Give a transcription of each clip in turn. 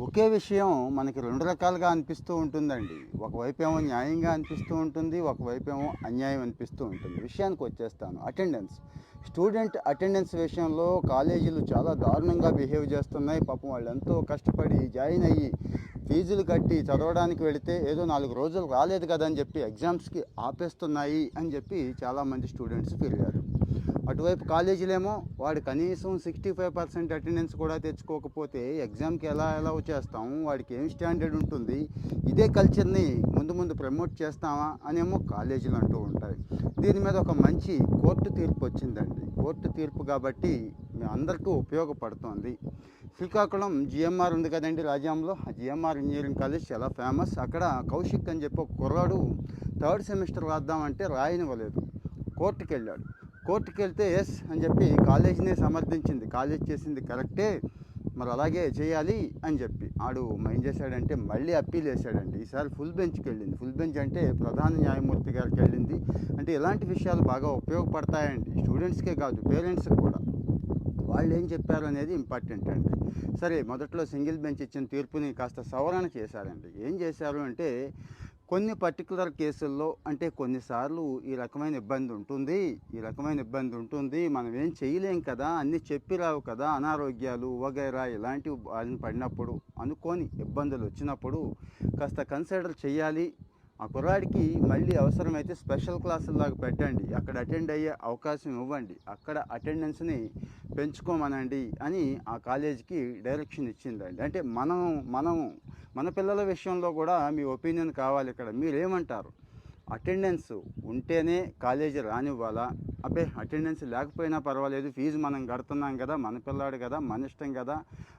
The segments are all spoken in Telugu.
ఒకే విషయం మనకి రెండు రకాలుగా అనిపిస్తూ ఉంటుందండి. ఒకవైపు ఏమో న్యాయంగా అనిపిస్తూ ఉంటుంది ఒకవైపు ఏమో అన్యాయం అనిపిస్తూ ఉంటుంది. విషయానికి వచ్చేస్తాను. అటెండెన్స్. స్టూడెంట్ అటెండెన్స్ విషయంలో కాలేజీలు చాలా దారుణంగా బిహేవ్ చేస్తున్నాయి. పాపం వాళ్ళు ఎంతో కష్టపడి జాయిన్ అయ్యి ఫీజులు కట్టి చదవడానికి వెళితే ఏదో నాలుగు రోజులు రాలేదు కదా అని చెప్పి ఎగ్జామ్స్కి ఆపేస్తున్నాయి అని చెప్పి చాలామంది స్టూడెంట్స్ ఫీల్ అయ్యారు. అటువైపు కాలేజీలేమో వాడు కనీసం సిక్స్టీ ఫైవ్ పర్సెంట్ అటెండెన్స్ కూడా తెచ్చుకోకపోతే ఎగ్జామ్కి ఎలా ఎలా వచ్చేస్తాం వాడికి ఏం స్టాండర్డ్ ఉంటుంది? ఇదే కల్చర్ని ముందు ముందు ప్రమోట్ చేస్తామా అనేమో కాలేజీలు అంటూ ఉంటాయి. దీని మీద ఒక మంచి కోర్టు తీర్పు వచ్చిందండి. కోర్టు తీర్పు కాబట్టి మీ అందరికీ ఉపయోగపడుతోంది. శ్రీకాకుళం జిఎంఆర్ ఉంది కదండి రాజ్యాంలో ఆ జిఎంఆర్ ఇంజనీరింగ్ కాలేజ్ చాలా ఫేమస్. అక్కడ కౌశిక్ అని చెప్పి ఒక కుర్రాడు థర్డ్ సెమిస్టర్ రాద్దామంటే రాయనివ్వలేదు. కోర్టుకి వెళ్ళాడు కోర్టుకి వెళ్తే ఎస్ అని చెప్పి కాలేజీనే సమర్థించింది. కాలేజ్ చేసింది కరెక్టే. మరి అలాగే చేయాలి అని చెప్పి. ఆడు ఏం చేశాడంటే మళ్ళీ అప్పీల్ వేసాడండి ఈసారి ఫుల్ బెంచ్కి వెళ్ళింది ఫుల్ బెంచ్ అంటే ప్రధాన న్యాయమూర్తి గారికి వెళ్ళింది అంటే ఇలాంటి విషయాలు బాగా ఉపయోగపడతాయండి. స్టూడెంట్స్కే కాదు పేరెంట్స్కి కూడా. వాళ్ళు ఏం చెప్పారు అనేది ఇంపార్టెంట్ అండి. సరే మొదట్లో సింగిల్ బెంచ్ ఇచ్చిన తీర్పుని కాస్త సవరణ చేశారండి. ఏం చేశారు అంటే కొన్ని పర్టికులర్ కేసుల్లో అంటే కొన్నిసార్లు ఈ రకమైన ఇబ్బంది ఉంటుంది. ఈ రకమైన ఇబ్బంది ఉంటుంది. మనం ఏం చేయలేం కదా అన్నీ చెప్పిరావు కదా అనారోగ్యాలు వగైరా ఇలాంటివి బారిన పడినప్పుడు అనుకోని ఇబ్బందులు వచ్చినప్పుడు కాస్త కన్సిడర్ చేయాలి. ఆ కుర్రాడికి మళ్ళీ అవసరమైతే స్పెషల్ క్లాసుల్లాగా పెట్టండి. అక్కడ అటెండ్ అయ్యే అవకాశం ఇవ్వండి. అక్కడ అటెండెన్స్ని పెంచుకోమనండి అని ఆ కాలేజీకి డైరెక్షన్ ఇచ్చిందండి. అంటే మనం మనం మన పిల్లల విషయంలో కూడా మీ ఒపీనియన్ కావాలి ఇక్కడ. మీరేమంటారు? అటెండెన్స్ ఉంటేనే కాలేజీ రానివ్వాలా? అబ్బే అటెండెన్స్ లేకపోయినా పర్వాలేదు. ఫీజు మనం కడుతున్నాం కదా మన పిల్లాడు కదా మన ఇష్టం కదా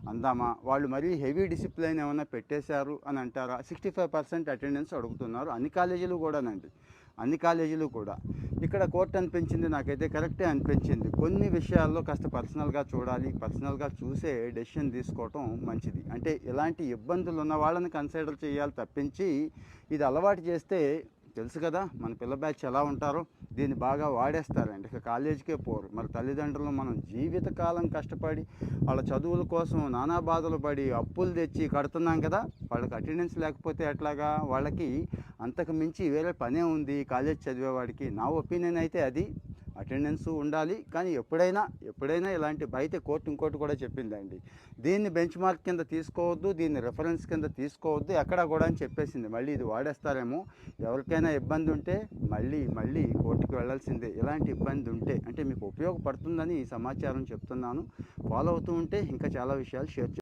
అందామా? వాళ్ళు మరీ హెవీ డిసిప్లైన్ ఏమైనా పెట్టేశారు అని అంటారా? సిక్స్టీ ఫైవ్ పర్సెంట్ అటెండెన్స్ అడుగుతున్నారు. అన్ని కాలేజీలు కూడానండి. అన్ని కాలేజీలు కూడా. ఇక్కడ కోర్టు అనిపించింది నాకైతే కరెక్టే అనిపించింది. కొన్ని విషయాల్లో కాస్త పర్సనల్గా చూడాలి. పర్సనల్గా చూసే డెసిషన్ తీసుకోవటం మంచిది. అంటే ఇలాంటి ఇబ్బందులు ఉన్న వాళ్ళని కన్సిడర్ చేయాలి తప్పించి ఇది అలవాటు చేస్తే తెలుసు కదా మన పిల్ల బ్యాచ్ ఎలా ఉంటారో దీన్ని బాగా వాడేస్తారండి. ఇక కాలేజీకే పోరు. మరి తల్లిదండ్రులు మనం జీవితకాలం కష్టపడి వాళ్ళ చదువుల కోసం నానా బాధలు పడి అప్పులు తెచ్చి కడుతున్నాం కదా వాళ్ళకి అటెండెన్స్ లేకపోతే ఎట్లాగా? వాళ్ళకి అంతకు మించి వేరే పనే ఉంది. కాలేజ్ చదివేవాడికి నా ఒపీనియన్ అయితే అది. అటెండెన్స్ ఉండాలి కానీ ఎప్పుడైనా ఎప్పుడైనా ఇలాంటి బయట కోర్టు ఇంకోటి కూడా చెప్పిందండి. దీన్ని బెంచ్ మార్క్ కింద తీసుకోవద్దు దీన్ని రెఫరెన్స్ కింద తీసుకోవద్దు ఎక్కడా కూడా అని చెప్పేసింది. మళ్ళీ ఇది వాడేస్తారేమో? ఎవరికైనా ఇబ్బంది ఉంటే మళ్ళీ మళ్ళీ కోర్టుకు వెళ్ళాల్సిందే. ఇలాంటి ఇబ్బంది ఉంటే అంటే మీకు ఉపయోగపడుతుందని ఈ సమాచారం చెప్తున్నాను. ఫాలో అవుతూ ఉంటే ఇంకా చాలా విషయాలు షేర్